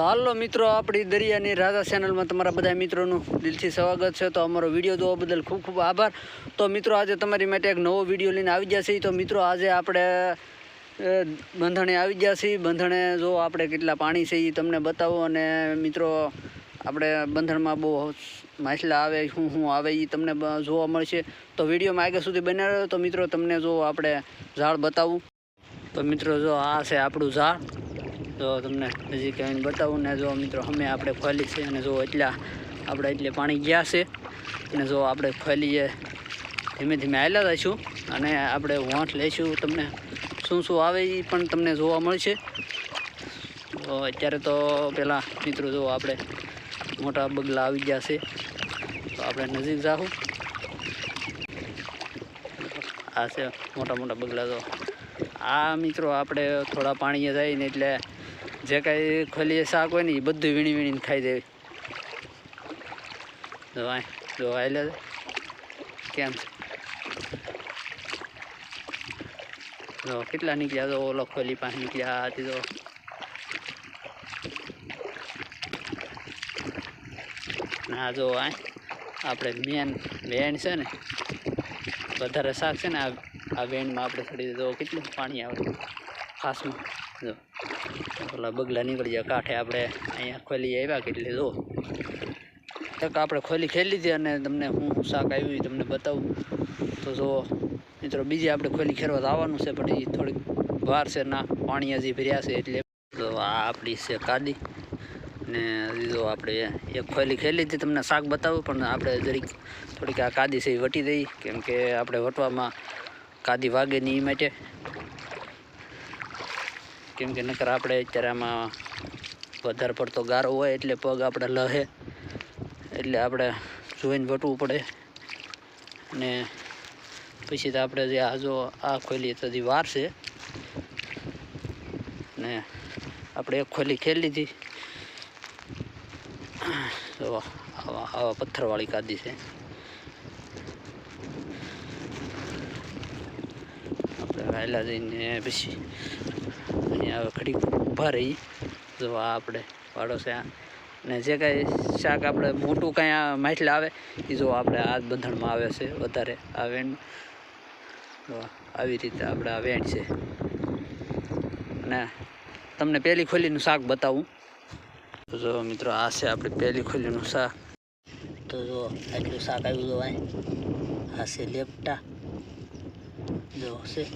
તો હાલો મિત્રો, આપણી દરિયાની રાજા ચેનલમાં તમારા બધા મિત્રોનું દિલથી સ્વાગત છે. તો અમારો વીડિયો જોવા બદલ ખૂબ ખૂબ આભાર. તો મિત્રો, આજે તમારી માટે એક નવો વીડિયો લઈને આવી જશે તો મિત્રો, આજે આપણે બંધણે આવી ગયા છીએ. બંધણે જો આપણે કેટલા પાણી છે એ તમને બતાવો અને મિત્રો, આપણે બંધણમાં બહુ માછલા આવે, શું શું આવે એ તમને જોવા મળશે. તો વિડીયોમાં આગળ સુધી બનાવ્યો તો મિત્રો, તમને જો આપણે ઝાડ બતાવું. તો મિત્રો, જો આ છે આપણું ઝાડ. જો તમને નજીક આવીને બતાવું ને જો મિત્રો અમે આપણે ખોલી છે અને જો એટલા આપણે એટલે પાણી ગયા છે અને જો આપણે ખોલીએ ધીમે ધીમે આવેલા જઈશું અને આપણે વોંઠ લઈશું તમને શું શું આવે એ પણ તમને જોવા મળશે. તો અત્યારે તો પહેલાં મિત્રો જો આપણે મોટા બગલા આવી ગયા છે. તો આપણે નજીક જાઉં આ છે મોટા મોટા બગલા તો. આ મિત્રો આપણે થોડા પાણીએ જઈને એટલે જે કાંઈ ખોલીએ શાક હોય ને એ બધું વીણી વીણીને ખાઈ દેવી. જો આયલા છે કેમ? જો કેટલા નીકળ્યા? તો ઓલો ખોલી પાસે નીકળ્યા આથી તો ના, જો આ આપણે મેન, વેણ છે ને, વધારે શાક છે ને, આ આ વેણમાં આપણે છોડી દીધો. કેટલું પાણી આવે? ખાસમાં. જો ઓલા બગલા નીકળી જાય કાંઠે આપણે અહીંયા ખોલી આવ્યા કેટલી, જો. તક આપણે ખોલી ખેલી લીધી અને તમને હું શાક આવ્યું તમને બતાવું. તો જો, મિત્રો, બીજી આપણે ખોલી ખેરવા આવવાનું છે, પણ એ થોડીક વાર છે ના, પાણી હજી ભર્યા છે એટલે. તો આ આપણી છે કાદી ને જો આપણે એક ખોલી ખેલી હતી તમને શાક બતાવું, પણ આપણે જરીક થોડીક આ કાદી છે એ વટી દઈ, કેમ કે આપણે વટવામાં કાદી વાગે નહીં એ માટે. કેમ કે નકર આપણે અત્યારે આમાં વધારે પડતો ગારો હોય એટલે પગ આપણે લહે. એટલે આપણે જોઈને વટવું પડે. અને પછી તો આપણે જે આ જો આ ખોલી તો હજી વાર છે. ને આપણે એક ખોલી ખેલી લીધી. તો આવા પથ્થરવાળી કાદી છે. આપણે વહેલા જઈને પછી અહીંયા હવે ઘડીક ઊભા રહી. જો આ આપણે પાડોશે આ. ને જે કાંઈ શાક આપણે મોટું કાંઈ આ માછલા આવે એ જો આપણે આ બંધણમાં આવે છે વધારે આ વેણ. આવી રીતે આપણે આ વેણ છે. અને તમને પહેલી ખોલીનું શાક બતાવું. જો મિત્રો આ છે આપણે પહેલી ખોલીનું શાક. તો જો આટલું શાક આવ્યું જો આ આ છે લેપટા. જો છે.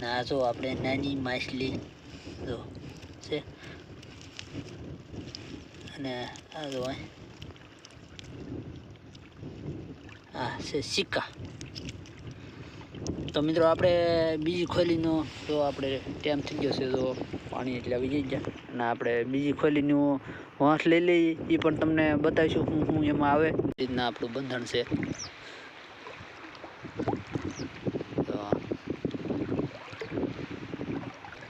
ને આ જો આપણે નાની માછલી જો, છે. અને આ જો આ છે સિક્કા. તો મિત્રો આપણે બીજી ખોલીનો જો આપણે ટાઈમ થઈ ગયો છે તો પાણી એટલે આવી જઈ ગયા. અને આપણે બીજી ખોલીનું વાંસ લઈ લઈએ, એ પણ તમને બતાવીશું શું શું એમાં આવે. એ રીતના આપણું બંધન છે તો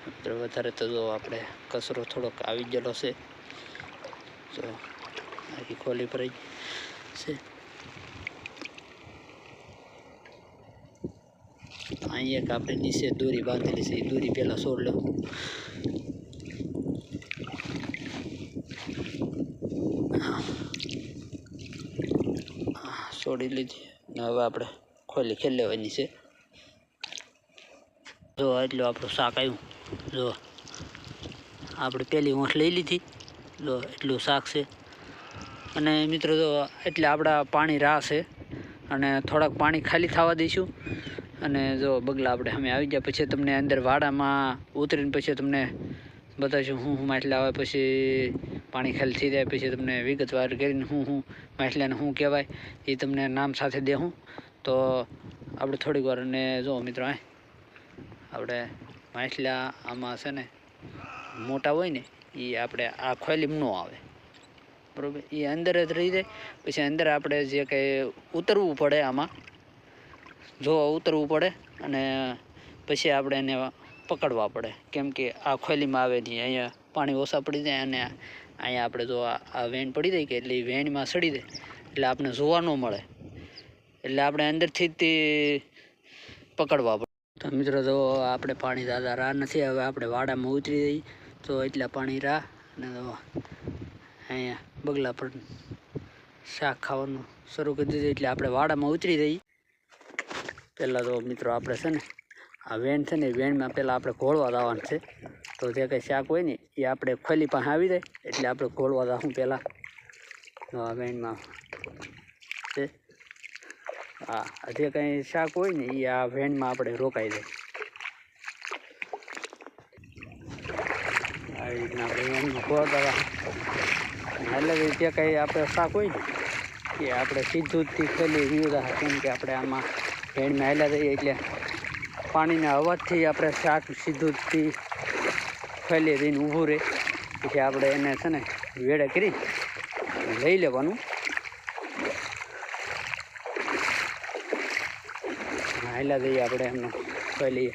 મિત્રો વધારે તો આપણે કચરો થોડોક આવી ગયેલો છે. તો આખી ખોલી પર છે. અહીં એક આપણે નીચે દોરી બાંધેલી છે. એ દોરી પહેલાં છોડ લો છોડી લીધી. ને હવે આપણે ખોલી ખેલ લેવાની છે. જો એટલું આપણું શાક આવ્યું. જો આપણે પહેલી ઊંઠ લઈ લીધી. જો એટલું શાક છે. અને મિત્રો જો, એટલે આપણા પાણી રાહ છે. અને થોડાક પાણી ખાલી થવા દઈશું. અને જો બગલા આપણે અમે આવી ગયા, પછી તમને અંદર વાડામાં ઉતરીને પછી તમને બતાવીશું હું હું માછલા આવે, પછી પાણી ખાલી થઈ જાય, પછી તમને વિગતવાર કરીને હું હું માછલાને શું કહેવાય, એ તમને નામ સાથે દેહું. તો આપણે થોડીક વાર અને જો મિત્રો આપણે માછલા આમાં છે ને મોટા હોય ને એ આપણે આ ખોલીમાં ન આવે. બરાબર? એ અંદર જ રહી જાય. પછી અંદર આપણે જે કંઈ ઉતરવું પડે આમાં, જો ઉતરવું પડે અને પછી આપણે એને પકડવા પડે. કેમ કે આ ખોલીમાં આવે નહીં અહીંયા પાણી ઓછા પડી જાય અને અહીંયા આપણે જો આ વેણ પડી જાય કે એટલે એ વેણમાં સડી જાય. એટલે આપણે જોવા ન મળે. એટલે આપણે અંદરથી જ પકડવા પડે. મિત્રો તો આપણે પાણી દાદા રાહ નથી, હવે આપણે વાડામાં ઉતરી જઈએ. તો એટલા પાણી રાહ અને તો અહીંયા બગલા પર શાક ખાવાનું શરૂ કરી દીધું, એટલે આપણે વાડામાં ઉતરી રહી પહેલાં તો મિત્રો આપણે છે ને, આ વેણ છે ને વેનમાં પહેલાં આપણે ઘોળવા દાવાનું છે. તો જે કંઈ શાક હોય ને, એ આપણે ખોલી પાસે આવી જાય, એટલે આપણે ઘોળવા દાવું પહેલાં. આ વેણમાં છે. હા જે કંઈ શાક હોય ને એ આ વેણમાં આપણે રોકાઈ દે. આવી રીતના વેણમાં ઘોળતા એટલે જે કંઈ આપણે શાક હોય ને, એ આપણે સીધું જ ખોલી વ્યૂ કેમ કે આપણે આમાં વેણમાં હેલા રહીએ, એટલે પાણીના અવાજથી આપણે શાક સીધું જ ફેલી રહીને ઊભું રહે. પછી આપણે એને છે ને, વેડે કરી લઈ લેવાનું. હાલ્યા જઈએ આપણે એમને. કહી લઈએ.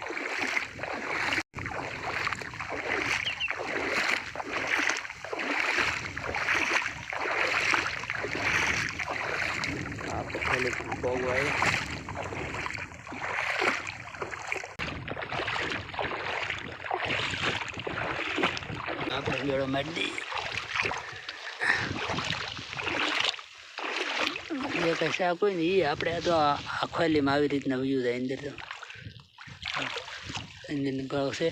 આપણે વેળો મારી જે કંઈ શાક હોય ને એ આપણે તો આ ખોલીમાં આવી રીતના વ્યૂ થાય અંદર તો. અંદરનો ભાવ છે.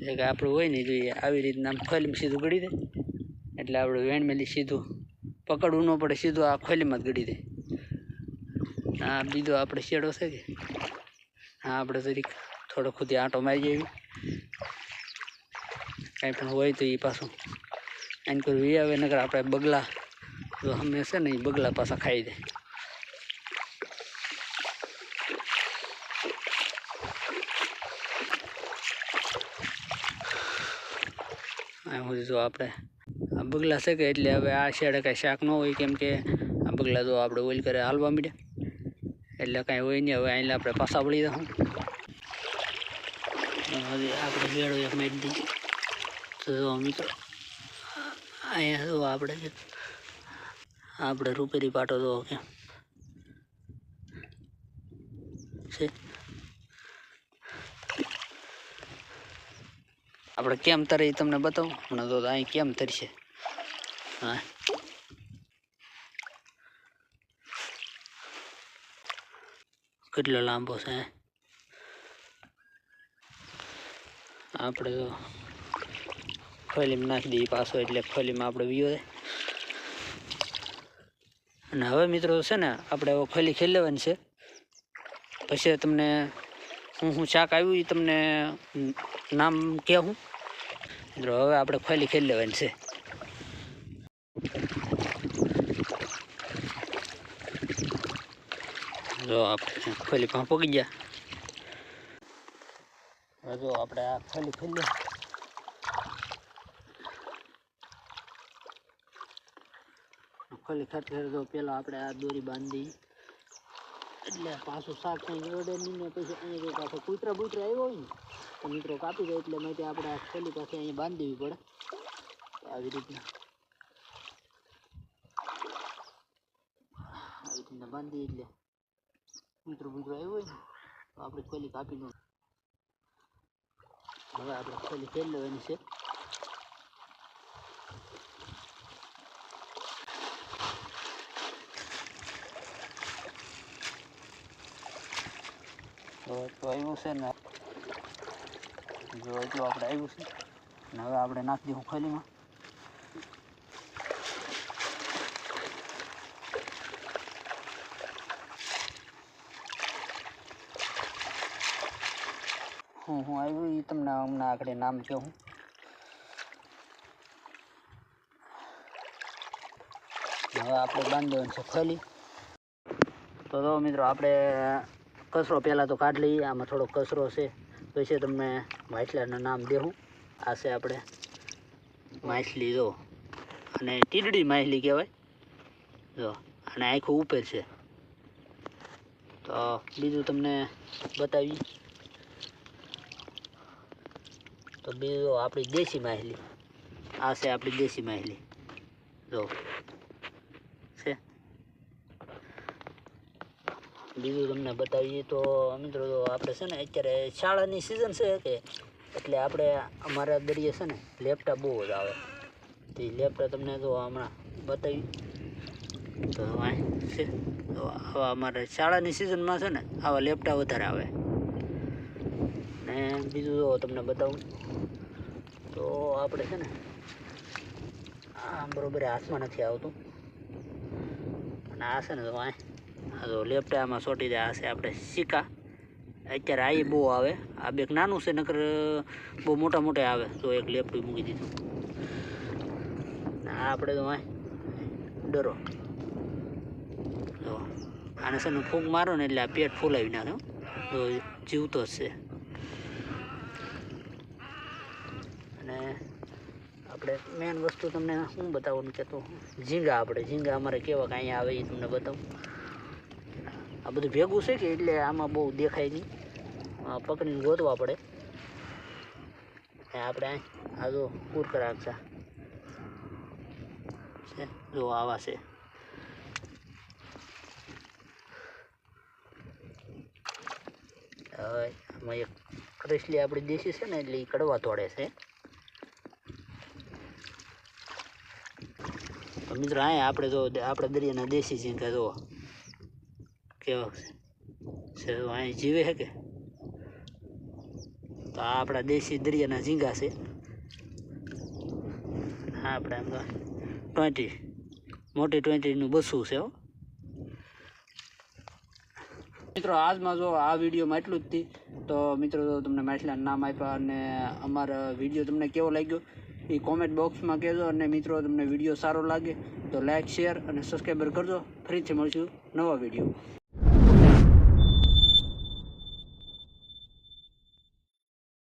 જે કે આપણું હોય ને તો એ આવી રીતના આમ ખોલીમાં સીધું ગળી દે. એટલે આપણે વેણમેલી સીધું પકડવું ન પડે, સીધું આ ખોલીમાં જ ગળી દે. આ બીજો આપણે શેડો છે કે? હા, આપણે જરીક થોડો ખુદી આંટો મારી જઈએ કાંઈ પણ હોય તો એ પાછું. એમ કરવું એ આવે નકર આપણે બગલા જો અમે છે બગલા પાછા ખાઈ દે આ જો આપણે, આ બગલા છે કે એટલે હવે આ શેડે કાંઈ શાક ન હોય કેમ કે આ બગલા જો આપણે ઓઇલ કરે હાલવા માંડ્યા. એટલે કાંઈ હોય નહીં, હવે અહીં આપણે પાછા વળી દઉં હવે આપણે વેળો એક મેળ દઈએ તો જો મિત્રો, અહીંયા જો આપણે આપણે રૂપેરી પાટો તો કે છે. આપણે કેમ તરે એ તમને બતાવું? હમણાં તો અહીં કેમ તરશે? હા. કેટલો લાંબો છે આપણે તો ફલીમ નાખી દઈએ પાછો એટલે ફલીમાં આપણે વીયો અને હવે મિત્રો છે ને, આપણે હવે ખોલી ખેલી લેવાની છે. પછી તમને હું હું શાક આવ્યું એ તમને નામ કહેવું મિત્રો, હવે આપણે ખોલી ખેલી લેવાની છે. જો આપણે ખોલી પાસે પગી ગયા. જો આપણે આ ખોલી ખોલી ખોલી ખાતે તો પેલા આપણે આ દોરી બાંધી. એટલે પાછું શાક કંઈ ઓર્ડર નહીં ને પછી અહીંયા જો પાછો કૂતરા બૂતરા આવ્યો હોય ને, તો મિત્રો કાપી જાય એટલે માહિતી આપણે આ છેલ્લી પાસે અહીંયા બાંધી પડે. આવી રીતના. આવી રીતના બાંધી એટલે કૂતરો બૂતરો આવ્યો હોય ને, તો આપણે છેલ્લી કાપી દઉં હવે આપણે છેલ્લી ખેલ લેવાની છે તો એટલું આવ્યું છે ને, જો એટલું આપણે આવ્યું છે, ને હવે આપણે નાખી દઈશું ખોલીમાં. હું હું આવ્યું એ તમને હમણાં આગળ નામ કહું. હવે આપણે બાંધવાનું છે ખોલી. તો મિત્રો, આપણે કચરો પહેલાં તો કાઢ લઈએ, આમાં થોડો કચરો છે. પછી તમને માછલાનું નામ દેવું. આ છે આપણે માછલી, જો. અને ટીડડી માછલી કહેવાય. જો, અને આખું ઉપર છે. તો બીજું તમને બતાવી તો બીજું આપણી દેશી માછલી. આ છે આપણી દેશી માછલી. જો છે બીજું તમને બતાવીએ તો મિત્રો આપણે છે ને અત્યારે શાળાની સિઝન છે કે એટલે આપણે અમારા દરિયે છે ને લેપટા બહુ જ આવે. તો એ તમને તો હમણાં બતાવી. તો છે. તો આવા અમારે શાળાની સિઝનમાં છે ને આવા લેપટા વધારે આવે. ને બીજું જો તમને બતાવું. તો આપણે છે ને આમ બરાબર હાથમાં નથી આવતું. અને આ છે ને તો આ તો લેપટા આમાં સોટી દે આ આપણે સિક્કા. અત્યારે આ બહુ આવે. આ બેક નાનું છે, નકર બહુ મોટા મોટા આવે. તો એક લેફ્ટ મૂકી દીધું. આ આપણે તો ડરો. જો, આને છે ફૂંક મારો ને એટલે આ પેટ ફૂલાવી નાખ્યો તો જીવતો જ છે. અને આપણે મેન વસ્તુ તમને શું બતાવવાનું કહેતો ઝીંગા આપણે, ઝીંગા અમારે કેવા કાંઈ આવે એ તમને બતાવું. આ બધું ભેગું છે કે એટલે આમાં બહુ દેખાય નહીં. પકડીને ગોતવા પડે. આપણે આ જો કુરકર છે. જો આવા છે. હવે આમાં એક ક્રેસલી આપણી દેશી છે ને, એટલે એ કડવા તોડે છે. મિત્ર અહીંયા આપણે જો આપણે દરિયાના દેશી ઝીંગા જુઓ કેવા છે અહીં જીવે છે કે? તો આ આપણા દેશી દરિયાના ઝીંગા છે. હા, આપણે એમ ટ્વેન્ટી મોટી ટ્વેન્ટીનું બસું છે મિત્રો, આજમાં જો આ વિડીયોમાં એટલું જ હતી તો મિત્રો, જો તમને માછલા નામ આપ્યા અને અમારો વીડિયો તમને કેવો લાગ્યો, એ કોમેન્ટ બોક્સમાં કહેજો અને મિત્રો, તમને વીડિયો સારો લાગે તો લાઇક શેર અને સબસ્ક્રાઈબર કરજો. ફરીથી મળશું નવા વીડિયો